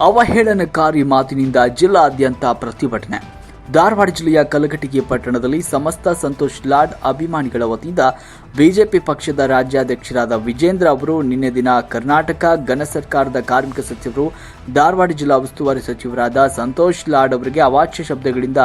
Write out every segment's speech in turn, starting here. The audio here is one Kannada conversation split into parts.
ಅವಹೇಳನಕಾರಿ ಮಾತಿನಿಂದ ಜಿಲ್ಲಾದ್ಯಂತ ಪ್ರತಿಭಟನೆ. ಧಾರವಾಡ ಜಿಲ್ಲೆಯ ಕಲಘಟಗಿ ಪಟ್ಟಣದಲ್ಲಿ ಸಮಸ್ತ ಸಂತೋಷ್ ಲಾಡ್ ಅಭಿಮಾನಿಗಳ ವತಿಯಿಂದ ಬಿಜೆಪಿ ಪಕ್ಷದ ರಾಜ್ಯಾಧ್ಯಕ್ಷರಾದ ವಿಜೇಂದ್ರ ಅವರು ನಿನ್ನೆ ದಿನ ಕರ್ನಾಟಕ ಘನ ಸರ್ಕಾರದ ಕಾರ್ಮಿಕ ಸಚಿವರು, ಧಾರವಾಡ ಜಿಲ್ಲಾ ಉಸ್ತುವಾರಿ ಸಚಿವರಾದ ಸಂತೋಷ್ ಲಾಡ್ ಅವರಿಗೆ ಅವಾಚ್ಯ ಶಬ್ದಗಳಿಂದ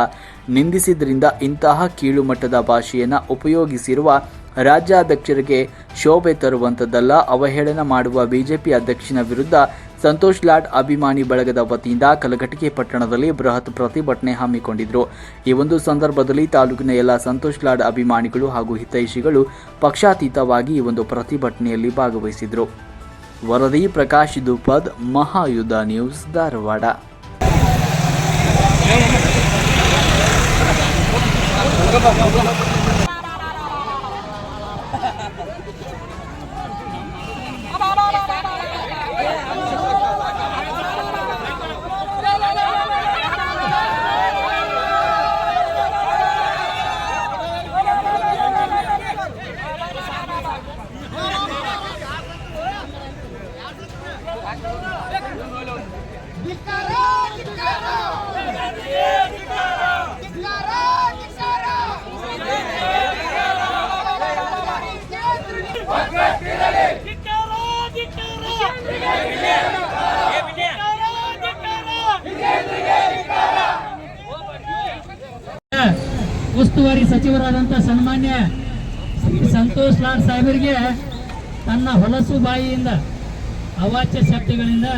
ನಿಂದಿಸಿದ್ದರಿಂದ ಇಂತಹ ಕೀಳುಮಟ್ಟದ ಭಾಷೆಯನ್ನು ಉಪಯೋಗಿಸಿರುವ ರಾಜ್ಯಾಧ್ಯಕ್ಷರಿಗೆ ಶೋಭೆ ತರುವಂಥದ್ದಲ್ಲ ಅವಹೇಳನ ಮಾಡುವ ಬಿಜೆಪಿ ಅಧ್ಯಕ್ಷನ ವಿರುದ್ಧ ಸಂತೋಷ್ ಲಾಡ್ ಅಭಿಮಾನಿ ಬಳಗದ ವತಿಯಿಂದ ಕಲಘಟಿಕೆ ಪಟ್ಟಣದಲ್ಲಿ ಬೃಹತ್ ಪ್ರತಿಭಟನೆ ಹಮ್ಮಿಕೊಂಡಿದ್ರು. ಈ ಒಂದು ಸಂದರ್ಭದಲ್ಲಿ ತಾಲೂಕಿನ ಎಲ್ಲ ಸಂತೋಷ್ ಲಾಡ್ ಅಭಿಮಾನಿಗಳು ಹಾಗೂ ಹಿತೈಷಿಗಳು ಪಕ್ಷಾತೀತವಾಗಿ ಈ ಒಂದು ಪ್ರತಿಭಟನೆಯಲ್ಲಿ ಭಾಗವಹಿಸಿದ್ರು. ವರದಿ ಪ್ರಕಾಶ್ ದುಪದ್ ಮಹಾಯುದ್ಧ ನ್ಯೂಸ್ ಧಾರವಾಡ. ಉಸ್ತುವಾರಿ ಸಚಿವರಾದಂಥ ಸನ್ಮಾನ್ಯ ಸಂತೋಷ್ ಲಾಲ್ ಸಾಹೇಬರಿಗೆ ತನ್ನ ಹೊಲಸು ಬಾಯಿಯಿಂದ ಅವಾಚ್ಯ ಶಬ್ದಗಳಿಂದ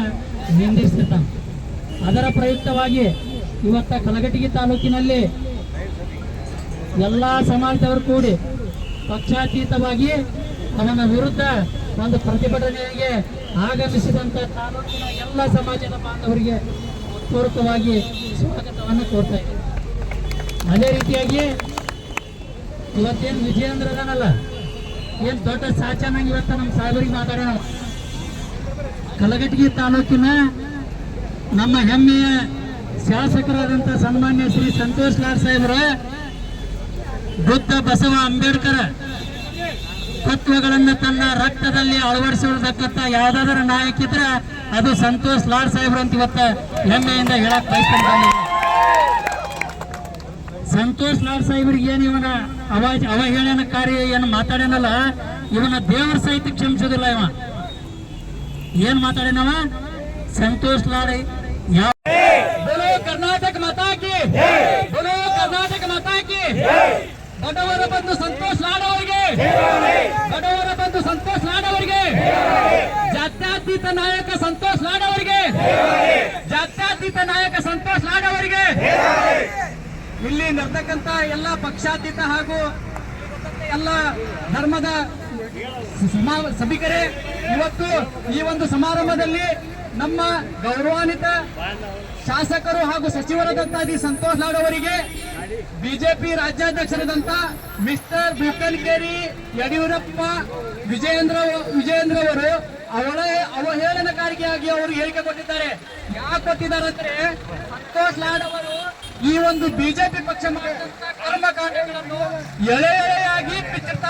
ನಿಂದಿಸಿರ್ತಾನೆ ಅದರ ಪ್ರಯುಕ್ತವಾಗಿ ಇವತ್ತ ಕಲಘಟಗಿ ತಾಲೂಕಿನಲ್ಲಿ ಎಲ್ಲ ಸಮಾಜದವರು ಕೂಡಿ ಪಕ್ಷಾತೀತವಾಗಿ ಅವನ ವಿರುದ್ಧ ಒಂದು ಪ್ರತಿಭಟನೆಗೆ ಆಗಮಿಸಿದಂಥ ತಾಲೂಕಿನ ಎಲ್ಲ ಸಮಾಜದ ಬಾಂಧವರಿಗೆ ಪೂರ್ವಕವಾಗಿ ಸ್ವಾಗತವನ್ನು ಕೋರ್ತಾ ಇದ್ದೇನೆ. ಅದೇ ರೀತಿಯಾಗಿ ಇವತ್ತೇನು ವಿಜಯೇಂದ್ರ ಅದಾನಲ್ಲ ಏನ್ ದೊಡ್ಡ ಸಾಚನಾಗಿ ಇವತ್ತ ನಮ್ಮ ಸಾಹೇಬರಿಗೆ ಮಾತಾಡೋಣ. ಕಲಘಟಗಿ ತಾಲೂಕಿನ ನಮ್ಮ ಹೆಮ್ಮೆಯ ಶಾಸಕರಾದಂಥ ಸನ್ಮಾನ್ಯ ಶ್ರೀ ಸಂತೋಷ್ ಲಾಲ್ ಸಾಹೇಬರ, ಬುದ್ಧ ಬಸವ ಅಂಬೇಡ್ಕರ್ ತತ್ವಗಳನ್ನ ತನ್ನ ರಕ್ತದಲ್ಲಿ ಅಳವಡಿಸಿರ್ತಕ್ಕಂಥ ಯಾವ್ದಾದ್ರು ನಾಯಕ ಇದ್ರೆ ಅದು ಸಂತೋಷ್ ಲಾಡ್ ಸಾಹೇಬ್ರು ಅಂತ ಇವತ್ತ ಹೆಮ್ಮೆಯಿಂದ ಹೇಳಕ್ ಬಯಸ್ತಾರೆ ಸಂತೋಷ್ ಲಾಡ್ ಸಾಹೇಬ್ರಿಗೆ ಏನು ಇವನ ಅವಾಜ್ ಅವಹೇಳನಕಾರಿ ಏನು ಮಾತಾಡ್ಯಾನಲ್ಲ ಇವನ ದೇವರ ಸಹಿತ ಕ್ಷಮಿಸೋದಿಲ್ಲ ಇವ. ಏನ್ ಮಾತಾಡ್ಯಾನವ ಸಂತೋಷ್ ಲಾಡ್ ಯಾವ ಕರ್ನಾಟಕ ಮಾತಾಕಿ ಕರ್ನಾಟಕ ಮಾತಾಕಿ ಬಡವರ ಬಂದು ಸಂತೋಷ್ ಲಾಡ್ ಅವರಿಗೆ. ಬಡವರ ಬಂದು ಸಂತೋಷ್ ಲಾಡ್ ಅವರಿಗೆ. ಜಾತ್ಯತೀತ ನಾಯಕ ಸಂತೋಷ್ ಲಾಡ್ ಜಾತ್ಯಾತೀತ ನಾಯಕ ಸಂತೋಷ್ ಲಾಡ್ ಅವರಿಗೆ. ಇಲ್ಲಿ ನರ್ತಕ್ಕಂತ ಎಲ್ಲ ಪಕ್ಷಾತೀತ ಹಾಗೂ ಎಲ್ಲ ಧರ್ಮದ ಸಭಿಕರೇ, ಇವತ್ತು ಈ ಒಂದು ಸಮಾರಂಭದಲ್ಲಿ ನಮ್ಮ ಗೌರವಾನ್ವಿತ ಶಾಸಕರು ಹಾಗೂ ಸಚಿವರಾದಂತಹ ಸಂತೋಷ್ ಲಾಡ್ ಅವರಿಗೆ ಬಿಜೆಪಿ ರಾಜ್ಯಾಧ್ಯಕ್ಷರಾದಂತ ಮಿಸ್ಟರ್ ಭೂಕನ್ಕೇರಿ ಯಡಿಯೂರಪ್ಪ ವಿಜಯೇಂದ್ರ ವಿಜಯೇಂದ್ರ ಅವರು ಅವಳ ಅವಹೇಳನಕಾರಿಯಾಗಿ ಅವರು ಹೇಳಿಕೆ ಕೊಟ್ಟಿದ್ದಾರೆ. ಯಾಕೆ ಕೊಟ್ಟಿದ್ದಾರೆ ಅಂದ್ರೆ ಸಂತೋಷ್ ಲಾಡ್ ಅವರು ಈ ಒಂದು ಬಿಜೆಪಿ ಪಕ್ಷ ಮಾಡಿದಂತ ಕರ್ಮಕಾಂಡಗಳನ್ನು ಎಳೆ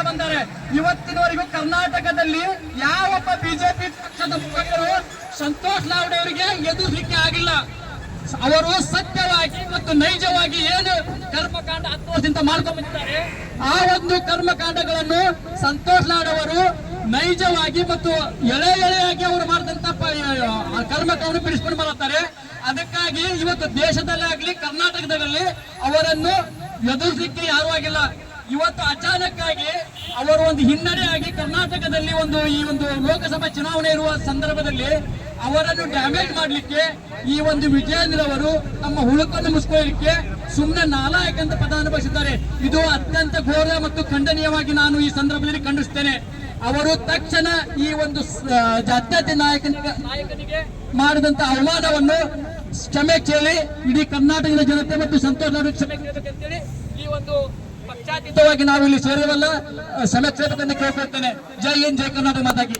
ಬಂದ್ದಾರೆ ಇವತ್ತಿನವರೆಗೂ ಕರ್ನಾಟಕದಲ್ಲಿ ಯಾವೊಬ್ಬ ಬಿಜೆಪಿ ಪಕ್ಷದ ಮುಖಂಡರು ಸಂತೋಷ್ ಲಾವಡೆ ಅವರಿಗೆ ಎದುರಿಕೆ ಆಗಿಲ್ಲ. ಅವರು ಸತ್ಯವಾಗಿ ಮತ್ತು ನೈಜವಾಗಿ ಏನು ಕರ್ಮಕಾಂಡ ಹತ್ತು ವರ್ಷದಿಂದ ಮಾಡ್ಕೊಂಡು ಬಂದಿದ್ದಾರೆ, ಆ ಒಂದು ಕರ್ಮಕಾಂಡಗಳನ್ನು ಸಂತೋಷ್ ಲಾಡ್ ಅವರು ನೈಜವಾಗಿ ಮತ್ತು ಎಳೆ ಎಳೆಯಾಗಿ ಅವರು ಮಾಡಿದಂತ ಕರ್ಮಕವನ್ನು ಬಿಡಿಸ್ಕೊಂಡು ಬರುತ್ತಾರೆ ಅದಕ್ಕಾಗಿ ಇವತ್ತು ದೇಶದಲ್ಲೇ ಆಗಲಿ ಕರ್ನಾಟಕದಲ್ಲಿ ಅವರನ್ನು ಎದುರಿಸಲಿಕ್ಕೆ ಯಾರೂ ಆಗಿಲ್ಲ. ಇವತ್ತು ಅಚಾನಕ್ಕಾಗಿ ಅವರು ಒಂದು ಹಿನ್ನಡೆ ಆಗಿ ಕರ್ನಾಟಕದಲ್ಲಿ ಒಂದು ಈ ಒಂದು ಲೋಕಸಭಾ ಚುನಾವಣೆ ಇರುವ ಸಂದರ್ಭದಲ್ಲಿ ಅವರನ್ನು ಡ್ಯಾಮೇಜ್ ಮಾಡಲಿಕ್ಕೆ ಈ ಒಂದು ವಿಜಯೇಂದ್ರ ಅವರು ತಮ್ಮ ಹುಳುಕನ್ನು ಮುಸ್ಕೊಳ್ಳಲಿಕ್ಕೆ ಸುಮ್ಮನೆ ನಾಲಾಯಕ ಅಂತ ಪದ ಅನುಭವಿಸಿದ್ದಾರೆ. ಇದು ಅತ್ಯಂತ ಘೋರ ಮತ್ತು ಖಂಡನೀಯವಾಗಿ ನಾನು ಈ ಸಂದರ್ಭದಲ್ಲಿ ಖಂಡಿಸ್ತೇನೆ ಅವರು ತಕ್ಷಣ ಈ ಒಂದು ಜಾತ್ಯತೀತ ನಾಯಕನಿಗೆ ನಾಯಕನಿಗೆ ಮಾಡಿದಂತ ಅವಮಾನವನ್ನು ಕ್ಷಮೆ ಕೇಳಿ, ಇಡೀ ಕರ್ನಾಟಕದ ಜನತೆ ಮತ್ತು ಸಂತೋಷ ಕ್ಷಮೆ ಕೇಳಬೇಕಂತೇಳಿ ಈ ಒಂದು ಪಕ್ಷಾತೀತವಾಗಿ ನಾವು ಇಲ್ಲಿ ಸೇರಿವಲ್ಲ ಸಮಕ್ಷೇಪದಲ್ಲಿ ಕೇಳ್ಕೊಳ್ತೇನೆ. ಜೈ ಹಿಂದ್ ಜೈ ಕರ್ನಾಟಕ ಮಾತಾಗಿ.